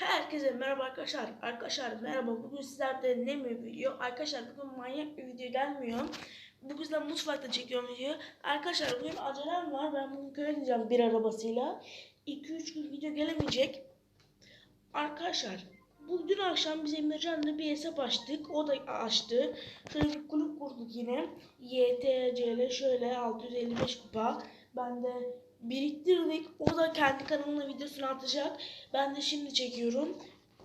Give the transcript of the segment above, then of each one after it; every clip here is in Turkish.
Herkese merhaba arkadaşlar. Arkadaşlar merhaba. Bugün sizlerde ne mi video? Arkadaşlar bugün manyak bir video gelmiyor. Bugün sizler mutfakta çekiyorum video. Arkadaşlar bugün acelem var. Ben bugün köye gideceğim bir arabasıyla. 2-3 gün video gelemeyecek. Arkadaşlar bu dün akşam biz Emircan'la bir hesap açtık. O da açtı. Şöyle bir kulüp kurduk yine. YTC'le şöyle 655 kupa. Ben de biriktirdik. O da kendi kanalına videosunu atacak. Ben de şimdi çekiyorum.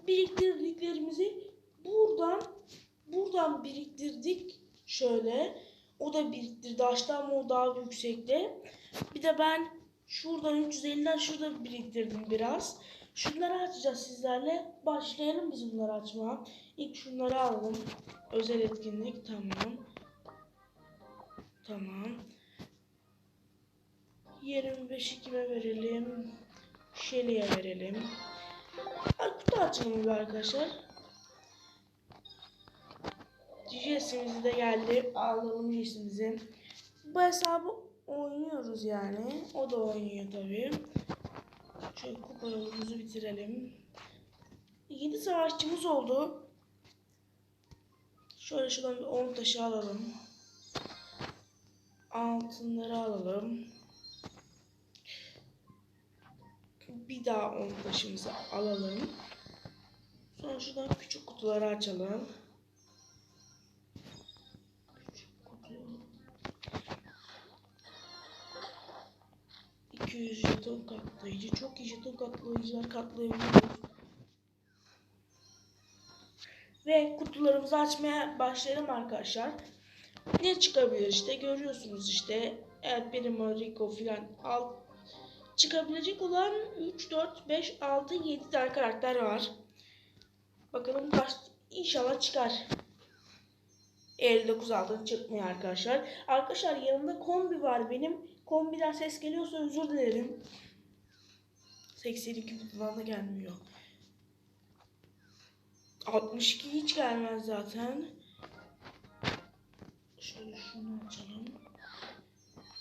Biriktirdiklerimizi buradan buradan biriktirdik. Şöyle. O da biriktirdi. Açtı ama o daha yüksekte. Bir de ben şuradan 350'den şurada biriktirdim biraz. Şunları açacağız sizlerle. Başlayalım biz bunları açmaya. İlk şunları alalım. Özel etkinlik. Tamam. Tamam. 25'i kime verelim? Shelly'e verelim. Kutu açalım bir arkadaşlar. GS'imiz de geldi. Alalım GS'imizi. Bu hesabı oynuyoruz yani. O da oynuyor tabii. Şöyle kupalarımızı bitirelim. 7 savaşçımız oldu. Şöyle şuradan bir 10 taşı alalım. Altınları alalım. Bir daha 10 taşımızı alalım. Sonra şuradan küçük kutuları açalım. Küçük kutu. 200 jeton katlayıcı. Çok iyi jeton katlayıcılar katlayabiliyoruz. Ve kutularımızı açmaya başlayalım arkadaşlar. Ne çıkabilir işte görüyorsunuz işte. Evet benim Rico filan alt çıkabilecek olan 3, 4, 5, 6, 7 tane karakter var. Bakalım kaç inşallah çıkar. 59 altın çıkmıyor arkadaşlar. Arkadaşlar yanımda kombi var benim. Kombiden ses geliyorsa özür dilerim. 82 kutudan da gelmiyor. 62 hiç gelmez zaten. Şöyle şunu açalım.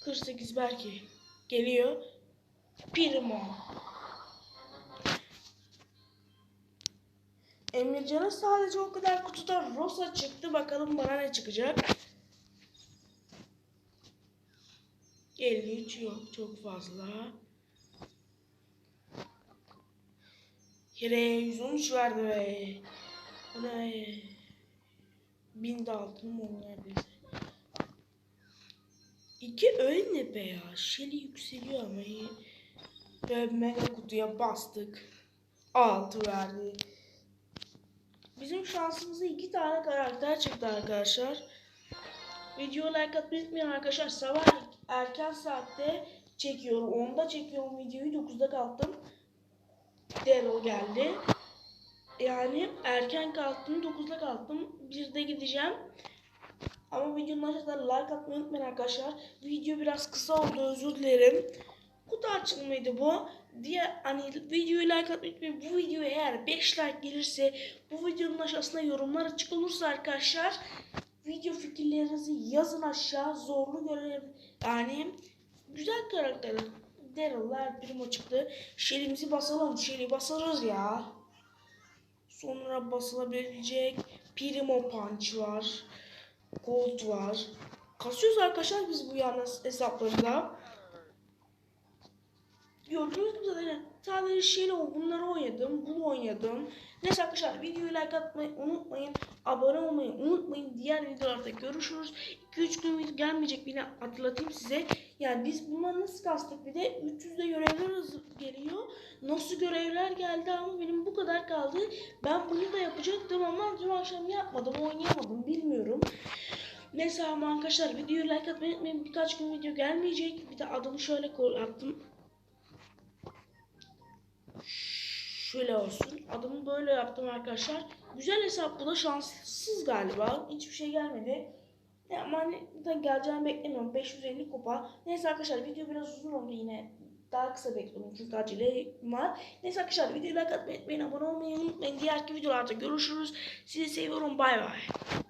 48 belki geliyor. Primo. Emircan'a sadece o kadar kutudan Rosa çıktı. Bakalım bana ne çıkacak. 53 yok çok fazla. Yere 113 verdi be. Ne? Bin de altınım oldu neredeyse. İki ne be ya? Şeli yükseliyor ama iyi. Ve mega kutuya bastık. Altı verdi. Bizim şansımıza iki tane karakter çıktı arkadaşlar. Video like atmayı unutmayın arkadaşlar. Sabah erken saatte çekiyorum. 10'da çekiyorum videoyu. 9'da kalktım. Daryl geldi. Yani erken kalktım. 9'da kalktım. 1'de gideceğim. Ama videonun aşağıda like atmayı unutmayın arkadaşlar. Video biraz kısa oldu özür dilerim. Kutu açılımıydı bu. Diye hani videoyu like atmayı unutmayın. Bu videoya eğer 5 like gelirse bu videonun aşağısına yorumlar açık olursa arkadaşlar video fikirlerinizi yazın aşağı. Zorlu görev yani güzel karakterler. Daryl'lar primo çıktı. Şelimizi basalım. Şeli basarız ya. Sonra basılabilecek Primo Punch var. Gold var. Kasıyoruz arkadaşlar biz bu yalnız hesaplarında. Gördüğünüz gibi zaten sadece şeyle bunları oynadım, bunu oynadım. Neyse arkadaşlar videoyu like atmayı unutmayın. Abone olmayı unutmayın. Diğer videolarda görüşürüz. 2-3 gün video gelmeyecek yine hatırlatayım size. Yani biz bunları nasıl kastık bir de 300'de görevler geliyor. Nasıl görevler geldi ama benim bu kadar kaldı. Ben bunu da yapacaktım ama dün akşam yapmadım, oynayamadım bilmiyorum. Neyse ama arkadaşlar videoyu like atmayı unutmayın. Birkaç gün video gelmeyecek. Bir de adımı şöyle yaptım. Şöyle olsun. Adımı böyle yaptım arkadaşlar. Güzel hesap bu da şanssız galiba. Hiçbir şey gelmedi. Ya ama hani geleceğini beklemiyorum. 550 kupa. Neyse arkadaşlar video biraz uzun oldu yine. Daha kısa bekliyorum çünkü acele var. Neyse arkadaşlar videoyu like atmayı unutmayın. Abone olmayı unutmayın. Diğerki videolarda görüşürüz. Sizi seviyorum. Bay bay.